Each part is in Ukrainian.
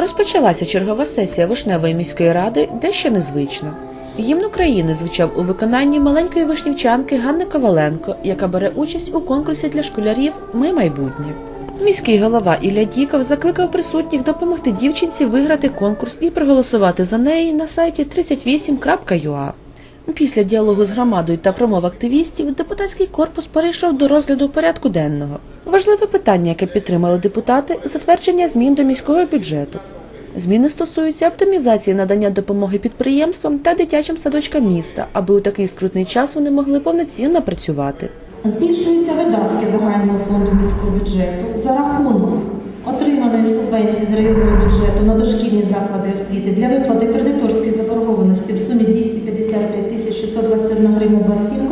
Розпочалася чергова сесія Вишневої міської ради, дещо незвична. Гімн України звучав у виконанні маленької вишнівчанки Ганни Коваленко, яка бере участь у конкурсі для школярів Ми майбутнє. Міський голова Ілля Діков закликав присутніх допомогти дівчинці виграти конкурс і проголосувати за неї на сайті 38.ua. Після діалогу з громадою та промов активістів депутатський корпус перейшов до розгляду порядку денного. Важливе питання, яке підтримали депутати, затвердження змін до міського бюджету. Зміни стосуються оптимізації надання допомоги підприємствам та дитячим садочкам міста, аби у такий скрутний час вони могли повноцінно працювати. Збільшуються видатки загального фонду міського бюджету за рахунок отриманої субвенції з районного бюджету на дошкільні заклади освіти для виплати кредиторської заборгованості в сумі 255 тисяч 621 гривня 27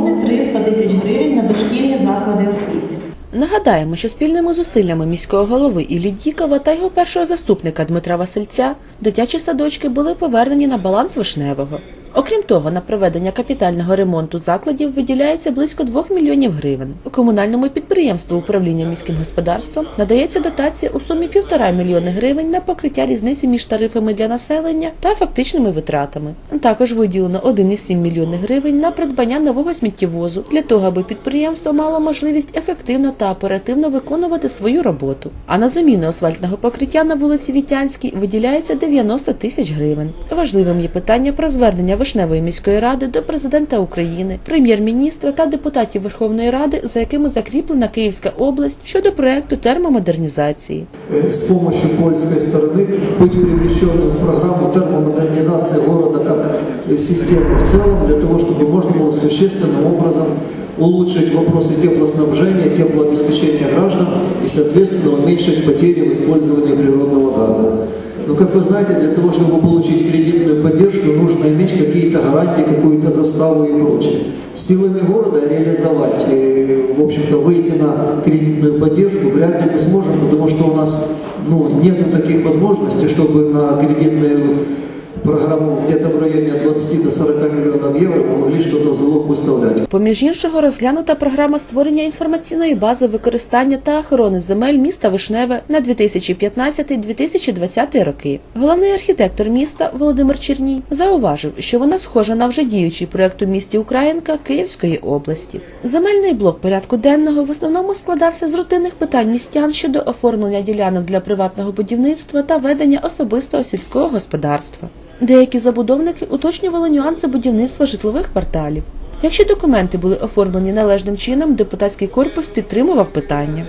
мільйони 300 тисяч гривень на дошкільні заклади освіти. Нагадаємо, що спільними зусиллями міського голови Іллі Дікова та його першого заступника Дмитра Васильця дитячі садочки були повернені на баланс Вишневого. Окрім того, на проведення капітального ремонту закладів виділяється близько 2 мільйонів гривень. У комунальному підприємству управління міським господарством надається дотація у сумі 1,5 мільйони гривень на покриття різниці між тарифами для населення та фактичними витратами. Також виділено 1,7 мільйони гривень на придбання нового сміттєвозу для того, аби підприємство мало можливість ефективно та оперативно виконувати свою роботу. А на заміну асфальтного покриття на вулиці Вітянській виділяється 90 тисяч гривень. Важливим є питання про звернення Вишневої міської ради до президента України, прем'єр-міністра та депутатів Верховної Ради, за якими закріплена Київська область щодо проекту термомодернізації. э, с помощью польской стороны быть привлеченным в программу термомодернизации города как э, системы в целом, для того, чтобы можно было существенным образом улучшить вопросы теплоснабжения, теплообеспечения граждан и, соответственно, уменьшить потери в использовании природного газа. Но, как вы знаете, для того, чтобы получить кредитную поддержку, нужно иметь какие-то гарантии, какую-то заставу и прочее. Силами города реализовать, э, в общем-то, выйти на кредитную поддержку вряд ли мы сможем, потому что у нас ну, нет таких возможностей, чтобы на кредитную программу где-то в районе от 20 до 40 миллионов евро мы могли что-то залог выставлять. Поміж іншого, розглянута програма створення інформаційної бази використання та охорони земель міста Вишневе на 2015-2020 роки. Головний архітектор міста Володимир Черній зауважив, що вона схожа на вже діючий проект у місті Українка Київської області. Земельний блок порядку денного в основному складався з рутинних питань містян щодо оформлення ділянок для приватного будівництва та ведення особистого сільського господарства. Деякі забудовники уточнювали нюанси будівництва житлових кварталів. Якщо документи були оформлені належним чином, депутатський корпус підтримував питання.